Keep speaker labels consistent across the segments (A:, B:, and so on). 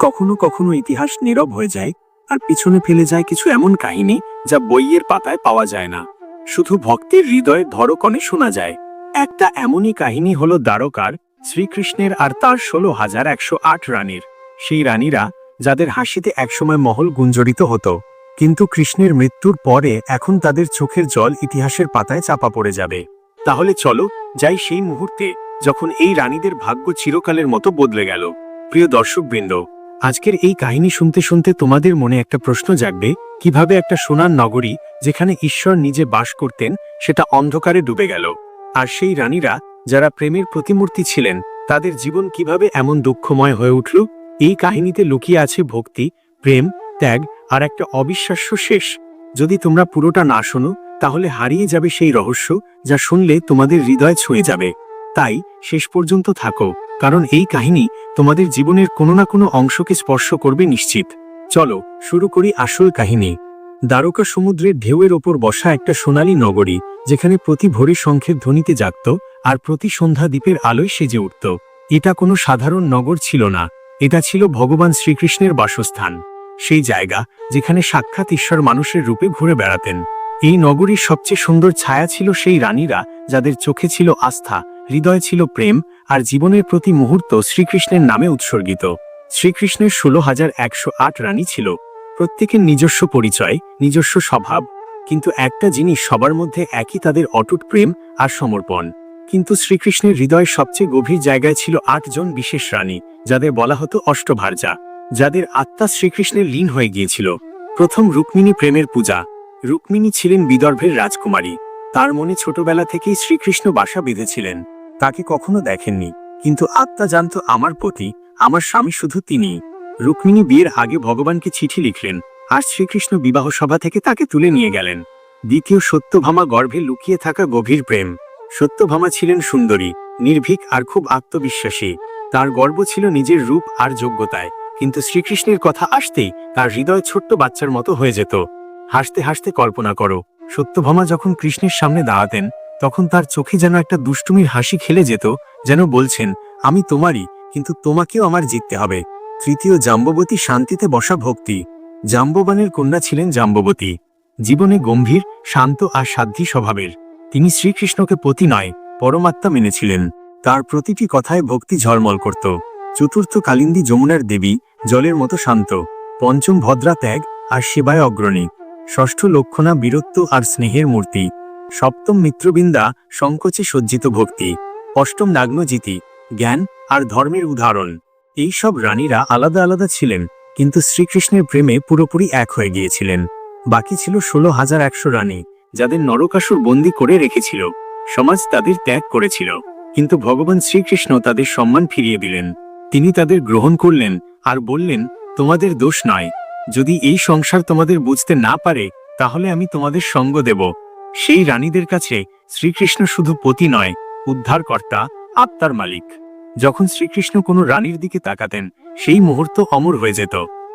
A: কখনো কখনো ইতিহাস নীরব হয়ে যায় আর পিছনে ফেলে যায় কিছু এমন কাহিনী যা বইয়ের পাতায় পাওয়া যায় না। শুধু ভক্তের হৃদয়ে ধরকণে শোনা যায়। একটা এমনই কাহিনী হলো দ্বারকার শ্রীকৃষ্ণের আর তার ষোলো হাজার একশো আট রানীর। সেই রানীরা যাদের হাসিতে একসময় মহল গুঞ্জরিত হতো, কিন্তু কৃষ্ণের মৃত্যুর পরে এখন তাদের চোখের জল ইতিহাসের পাতায় চাপা পড়ে যাবে। তাহলে চলো যাই সেই মুহূর্তে যখন এই রানীদের ভাগ্য চিরকালের মতো বদলে গেল। প্রিয় দর্শকবৃন্দ আজকের এই কাহিনী শুনতে শুনতে তোমাদের মনে একটা প্রশ্ন জাগবে, কীভাবে একটা সোনার নগরী যেখানে ঈশ্বর নিজে বাস করতেন, সেটা অন্ধকারে ডুবে গেল। আর সেই রানীরা যারা প্রেমের প্রতিমূর্তি ছিলেন, তাদের জীবন কীভাবে এমন দুঃখময় হয়ে উঠল? এই কাহিনীতে লুকিয়ে আছে ভক্তি, প্রেম, ত্যাগ আর একটা অবিশ্বাস্য শেষ। যদি তোমরা পুরোটা না শোনো, তাহলে হারিয়ে যাবে সেই রহস্য, যা শুনলে তোমাদের হৃদয় ছুঁয়ে যাবে। তাই শেষ পর্যন্ত থাকো, কারণ এই কাহিনী তোমাদের জীবনের কোনো না কোনো অংশকে স্পর্শ করবে নিশ্চিত। চলো, শুরু করি আসল কাহিনী। দ্বারকা সমুদ্রের ঢেউয়ের ওপর বসা একটা সোনালী নগরী, যেখানে প্রতি ভোরে শঙ্খের ধ্বনিতে জাগত আর প্রতি সন্ধ্যা দ্বীপের আলোয় সেজে উঠত। এটা কোনো সাধারণ নগর ছিল না। এটা ছিল ভগবান শ্রীকৃষ্ণের বাসস্থান। সেই জায়গা, যেখানে সাক্ষাৎ ঈশ্বর মানুষের রূপে ঘুরে বেড়াতেন। এই নগরীর সবচেয়ে সুন্দর ছায়া ছিল সেই রানীরা, যাদের চোখে ছিল আস্থা। হৃদয়ে ছিল প্রেম আর জীবনের প্রতি মুহূর্ত শ্রীকৃষ্ণের নামে উৎসর্গিত। শ্রীকৃষ্ণের ষোলো হাজার একশো আট রানী ছিল। প্রত্যেকের নিজস্ব পরিচয়, নিজস্ব স্বভাব, কিন্তু একটা জিনিস সবার মধ্যে একই তাদের অটুট প্রেম আর সমর্পণ। কিন্তু শ্রীকৃষ্ণের হৃদয়ের সবচেয়ে গভীর জায়গায় ছিল আটজন বিশেষ রানী, যাদের বলা হতো অষ্টভার্যা, যাদের আত্মা শ্রীকৃষ্ণের লীন হয়ে গিয়েছিল। প্রথম রুক্মিণী প্রেমের পূজা। রুক্মিণী ছিলেন বিদর্ভের রাজকুমারী। তার মনে ছোটবেলা থেকেই শ্রীকৃষ্ণ বাসা বেঁধেছিলেন। তাকে কখনো দেখেননি। কিন্তু আত্মা জানত আমার প্রতি, আমার স্বামী শুধু তিনি রুক্মিণী বিয়ের আগে ভগবানকে চিঠি লিখলেন, আর শ্রীকৃষ্ণ বিবাহ সভা থেকে তাকে তুলে নিয়ে গেলেন। দ্বিতীয় সত্যভামা গর্ভে লুকিয়ে থাকা গভীর প্রেম। সত্যভামা ছিলেন সুন্দরী, নির্ভীক আর খুব আত্মবিশ্বাসী। তার গর্ব ছিল নিজের রূপ আর যোগ্যতায়, কিন্তু শ্রীকৃষ্ণের কথা আসতেই তার হৃদয় ছোট্ট বাচ্চার মতো হয়ে যেত। হাসতে হাসতে কল্পনা করো, সত্যভামা যখন কৃষ্ণের সামনে দাঁড়াতেন তখন তার চোখে যেন একটা দুষ্টুমির হাসি খেলে যেত, যেন বলছেন, আমি তোমারই, কিন্তু তোমাকেও আমার জিততে হবে। তৃতীয় জাম্ববতী শান্তিতে বসা ভক্তি। জাম্ববানের কন্যা ছিলেন জাম্ববতী। জীবনে গম্ভীর, শান্ত আর সাধ্যী স্বভাবের। তিনি শ্রীকৃষ্ণকে পতি নয়, পরমাত্মা মেনেছিলেন। তার প্রতিটি কথায় ভক্তি ঝলমল করত। চতুর্থ কালিন্দী যমুনার দেবী, জলের মতো শান্ত। পঞ্চম ভদ্রা ত্যাগ আর সেবায় অগ্রণী। ষষ্ঠ লক্ষণা বীরত্ব আর স্নেহের মূর্তি। সপ্তম মিত্রবিন্দা সংকোচে সজ্জিত ভক্তি, অষ্টম নাগ্নজিতি, জ্ঞান আর ধর্মের উদাহরণ। এই সব রানীরা আলাদা আলাদা ছিলেন, কিন্তু শ্রীকৃষ্ণের প্রেমে পুরোপুরি এক হয়ে গিয়েছিলেন। বাকি ছিল ষোলো হাজার একশো রানী, যাদের নরকাসুর বন্দি করে রেখেছিল। সমাজ তাদের ত্যাগ করেছিল, কিন্তু ভগবান শ্রীকৃষ্ণ তাদের সম্মান ফিরিয়ে দিলেন। তিনি তাদের গ্রহণ করলেন আর বললেন, তোমাদের দোষ নয়। যদি এই সংসার তোমাদের বুঝতে না পারে, তাহলে আমি তোমাদের সঙ্গ দেব। সেই রানীদের কাছে শ্রীকৃষ্ণ শুধু পতি নয়, উদ্ধারকর্তা, আত্মার মালিক। যখন শ্রীকৃষ্ণ কোনো রানীর দিকে তাকাতেন, সেই মুহূর্ত অমর হয়ে যেত,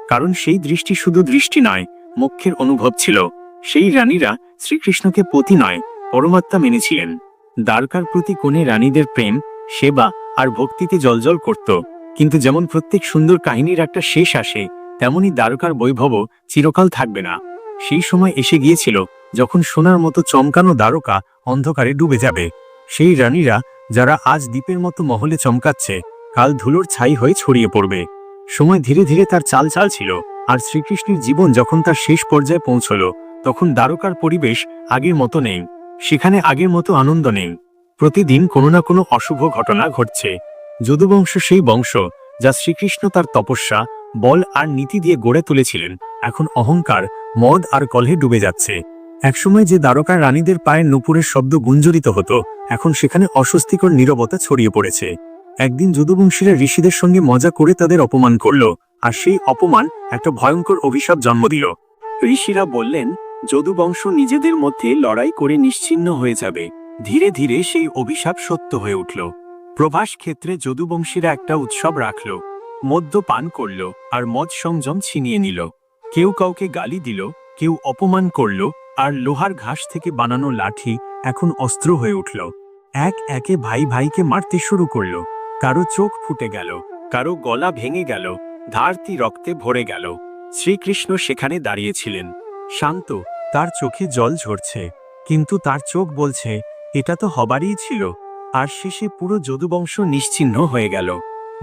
A: কারণ সেই দৃষ্টি শুধু দৃষ্টি নয় মুখ্যের অনুভব ছিল। সেই রানীরা শ্রীকৃষ্ণকে পতি নয়, পরমাত্মা মেনেছিলেন। দ্বারকার প্রতি কোণে রানীদের প্রেম, সেবা আর ভক্তিতে জলজল করত। কিন্তু যেমন প্রত্যেক সুন্দর কাহিনীর একটা শেষ আসে, তেমনি দ্বারকার বৈভবও চিরকাল থাকবে না। সেই সময় এসে গিয়েছিল যখন সোনার মতো চমকানো দ্বারকা অন্ধকারে ডুবে যাবে, সেই রানীরা যারা আজ দ্বীপের মতো মহলে চমকাচ্ছে, কাল ধুলোর ছাই হয়ে ছড়িয়ে পড়বে। সময় ধীরে ধীরে তার চাল চাল ছিল, আর শ্রীকৃষ্ণের জীবন যখন তার শেষ পর্যায়ে পৌঁছল, তখন দ্বারকার পরিবেশ আগের মতো নেই, সেখানে আগের মতো আনন্দ নেই। প্রতিদিন কোনো না কোনো অশুভ ঘটনা ঘটছে। যদুবংশ সেই বংশ, যা শ্রীকৃষ্ণ তার তপস্যা, বল আর নীতি দিয়ে গড়ে তুলেছিলেন, এখন অহংকার, মদ আর কলহে ডুবে যাচ্ছে। একসময় যে দ্বারকার রানীদের পায়ের নুপুরের শব্দ গুঞ্জরিত হতো, এখন সেখানে অস্বস্তিকর নীরবতা ছড়িয়ে পড়েছে। একদিন যদুবংশীরা ঋষিদের সঙ্গে মজা করে তাদের অপমান করল, আর সেই অপমান একটা ভয়ঙ্কর অভিশাপ জন্ম দিল। ঋষিরা বললেন, যদুবংশ নিজেদের মধ্যে লড়াই করে নিশ্চিহ্ন হয়ে যাবে। ধীরে ধীরে সেই অভিশাপ সত্য হয়ে উঠল। প্রভাস ক্ষেত্রে যদুবংশীরা একটা উৎসব রাখল। মদ্য পান করল, আর মদ সংযম ছিনিয়ে নিল। কেউ কাউকে গালি দিল, কেউ অপমান করল আর লোহার ঘাস থেকে বানানো লাঠি এখন অস্ত্র হয়ে উঠল। এক একে ভাই ভাইকে মারতে শুরু করল। কারও চোখ ফুটে গেল, কারও গলা ভেঙে গেল, ধারতি রক্তে ভরে গেল। শ্রীকৃষ্ণ সেখানে দাঁড়িয়েছিলেন। শান্ত, তার চোখে জল ঝরছে, কিন্তু তার চোখ বলছে, এটা তো হবারই ছিল। আর শেষে পুরো যদুবংশ নিশ্চিহ্ন হয়ে গেল।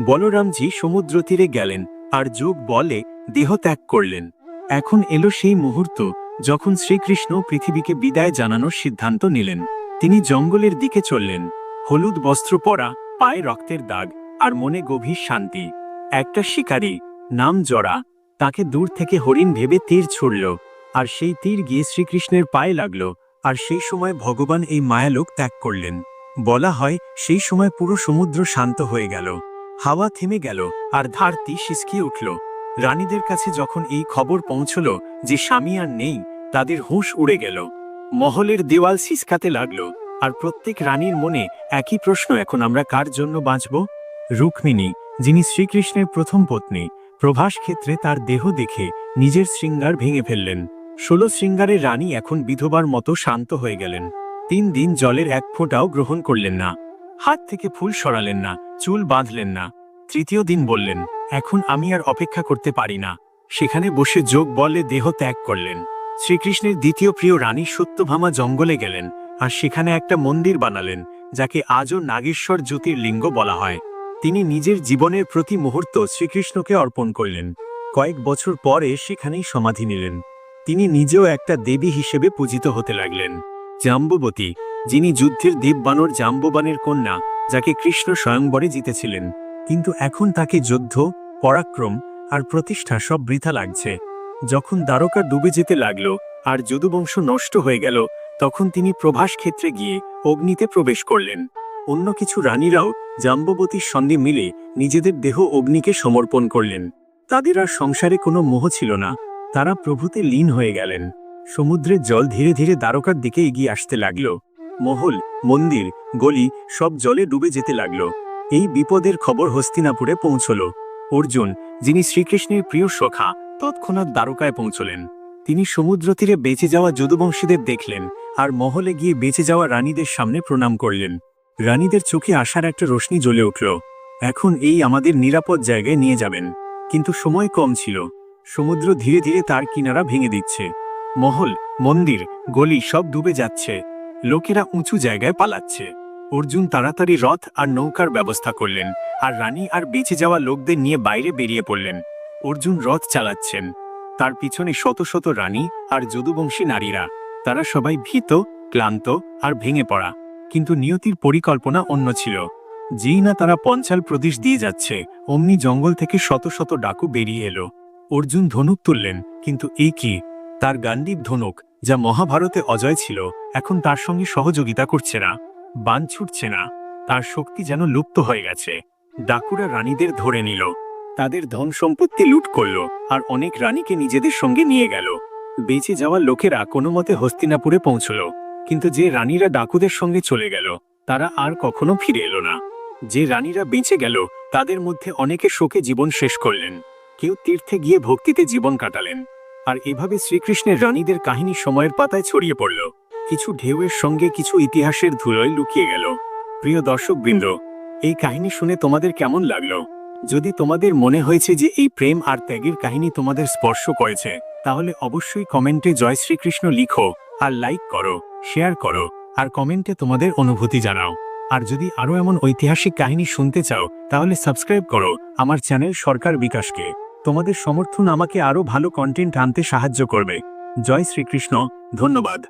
A: বলরামজি সমুদ্র তীরে গেলেন, আর যোগ বলে দেহ ত্যাগ করলেন। এখন এলো সেই মুহূর্ত যখন শ্রীকৃষ্ণ পৃথিবীকে বিদায় জানানোর সিদ্ধান্ত নিলেন, তিনি জঙ্গলের দিকে চললেন। হলুদ বস্ত্র পরা, পায়ে রক্তের দাগ, আর মনে গভীর শান্তি। একটা শিকারী, নাম জরা, তাকে দূর থেকে হরিণ ভেবে তীর ছুড়ল, আর সেই তীর গিয়ে শ্রীকৃষ্ণের পায়ে লাগল, আর সেই সময় ভগবান এই মায়ালোক ত্যাগ করলেন। বলা হয়, সেই সময় পুরো সমুদ্র শান্ত হয়ে গেল। হাওয়া থেমে গেল, আর ধারতি সিসকিয়ে উঠল। রানীদের কাছে যখন এই খবর পৌঁছল যে স্বামী আর নেই তাদের হুঁশ উড়ে গেল। মহলের দেওয়াল সিসকাতে লাগল, আর প্রত্যেক রানীর মনে একই প্রশ্ন, এখন আমরা কার জন্য বাঁচব? রুক্মিণী, যিনি শ্রীকৃষ্ণের প্রথম পত্নী, প্রভাস ক্ষেত্রে তার দেহ দেখে নিজের শৃঙ্গার ভেঙে ফেললেন। ষোলো শৃঙ্গারের রানী এখন বিধবার মতো শান্ত হয়ে গেলেন। তিন দিন জলের এক ফোঁটাও গ্রহণ করলেন না। হাত থেকে ফুল সরালেন না, চুল বাঁধলেন না। তৃতীয় দিন বললেন, এখন আমি আর অপেক্ষা করতে পারি না। সেখানে বসে যোগ বলে দেহ ত্যাগ করলেন। শ্রীকৃষ্ণের দ্বিতীয় প্রিয় রানী সত্যভামা জঙ্গলে গেলেন আর সেখানে একটা মন্দির বানালেন, যাকে আজও নাগেশ্বর জ্যোতির্লিঙ্গ বলা হয়। তিনি নিজের জীবনের প্রতি মুহূর্ত শ্রীকৃষ্ণকে অর্পণ করলেন। কয়েক বছর পরে সেখানেই সমাধি নিলেন। তিনি নিজেও একটা দেবী হিসেবে পূজিত হতে লাগলেন। জাম্ববতী, যিনি যুদ্ধের দেববানর জাম্ববানের কন্যা, যাকে কৃষ্ণ স্বয়ংবরে জিতেছিলেন। কিন্তু এখন তাকে যুদ্ধ, পরাক্রম আর প্রতিষ্ঠা সব বৃথা লাগছে। যখন দ্বারকা ডুবে যেতে লাগল আর যদুবংশ নষ্ট হয়ে গেল, তখন তিনি প্রভাস ক্ষেত্রে গিয়ে অগ্নিতে প্রবেশ করলেন। অন্য কিছু রানীরাও জাম্ববতীর সঙ্গে মিলে নিজেদের দেহ অগ্নিকে সমর্পণ করলেন। তাদের আর সংসারে কোনো মোহ ছিল না। তারা প্রভুতে লীন হয়ে গেলেন। সমুদ্রের জল ধীরে ধীরে দ্বারকার দিকে এগিয়ে আসতে লাগল। মহল, মন্দির, গলি সব জলে ডুবে যেতে লাগল। এই বিপদের খবর হস্তিনাপুরে পৌঁছল। অর্জুন, যিনি শ্রীকৃষ্ণের প্রিয় সখা তৎক্ষণাৎ দ্বারকায় পৌঁছলেন। তিনি সমুদ্র তীরে বেঁচে যাওয়া যদুবংশীদের দেখলেন আর মহলে গিয়ে বেঁচে যাওয়া রানীদের সামনে প্রণাম করলেন। রানীদের চোখে আসার একটা রোশনি জ্বলে উঠল। এখন এই আমাদের নিরাপদ জায়গায় নিয়ে যাবেন। কিন্তু সময় কম ছিল। সমুদ্র ধীরে ধীরে তার কিনারা ভেঙে দিচ্ছে। মহল, মন্দির, গলি সব ডুবে যাচ্ছে। লোকেরা উঁচু জায়গায় পালাচ্ছে। অর্জুন তাড়াতাড়ি রথ আর নৌকার ব্যবস্থা করলেন। আর রানী আর বেঁচে যাওয়া লোকদের নিয়ে বাইরে বেরিয়ে পড়লেন। অর্জুন রথ চালাচ্ছেন। তার পিছনে শত শত রানী আর যদুবংশী নারীরা। তারা সবাই ভীত, ক্লান্ত আর ভেঙে পড়া। কিন্তু নিয়তির পরিকল্পনা অন্য ছিল। যেই না তারা পঞ্চাল প্রদেশ দিয়ে যাচ্ছে, অমনি জঙ্গল থেকে শত শত ডাকু বেরিয়ে এলো। অর্জুন ধনুক তুললেন, কিন্তু এই কি? তার গান্ডীব ধনুক, যা মহাভারতে অজয় ছিল, এখন তার সঙ্গে সহযোগিতা করছে না। বান ছুটছে না। তার শক্তি যেন লুপ্ত হয়ে গেছে। ডাকুরা রানীদের ধরে নিল। তাদের ধন সম্পত্তি লুট করল আর অনেক রানীকে নিজেদের সঙ্গে নিয়ে গেল। বেঁচে যাওয়া লোকেরা কোনো মতে হস্তিনাপুরে পৌঁছল, কিন্তু যে রানীরা ডাকুদের সঙ্গে চলে গেল, তারা আর কখনো ফিরে এলো না। যে রানীরা বেঁচে গেল, তাদের মধ্যে অনেকে শোকে জীবন শেষ করলেন, কেউ তীর্থে গিয়ে ভক্তিতে জীবন কাটালেন, আর এভাবে শ্রীকৃষ্ণের রানীদের কাহিনী সময়ের পাতায় ছড়িয়ে পড়ল। কিছু ঢেউয়ের সঙ্গে কিছু ইতিহাসের ধুলোয় লুকিয়ে গেল। প্রিয় দর্শকবৃন্দ, এই কাহিনী শুনে তোমাদের কেমন লাগল? যদি তোমাদের মনে হয়েছে যে এই প্রেম আর ত্যাগের কাহিনী তোমাদের স্পর্শ করেছে, তাহলে অবশ্যই কমেন্টে জয় শ্রীকৃষ্ণ লিখো আর লাইক করো, শেয়ার করো, আর কমেন্টে তোমাদের অনুভূতি জানাও। আর যদি আরও এমন ঐতিহাসিক কাহিনী শুনতে চাও, তাহলে সাবস্ক্রাইব করো আমার চ্যানেল সরকার বিকাশকে। তোমাদের সমর্থন আমাকে আরও ভালো কন্টেন্ট আনতে সাহায্য করবে। জয় শ্রীকৃষ্ণ, ধন্যবাদ।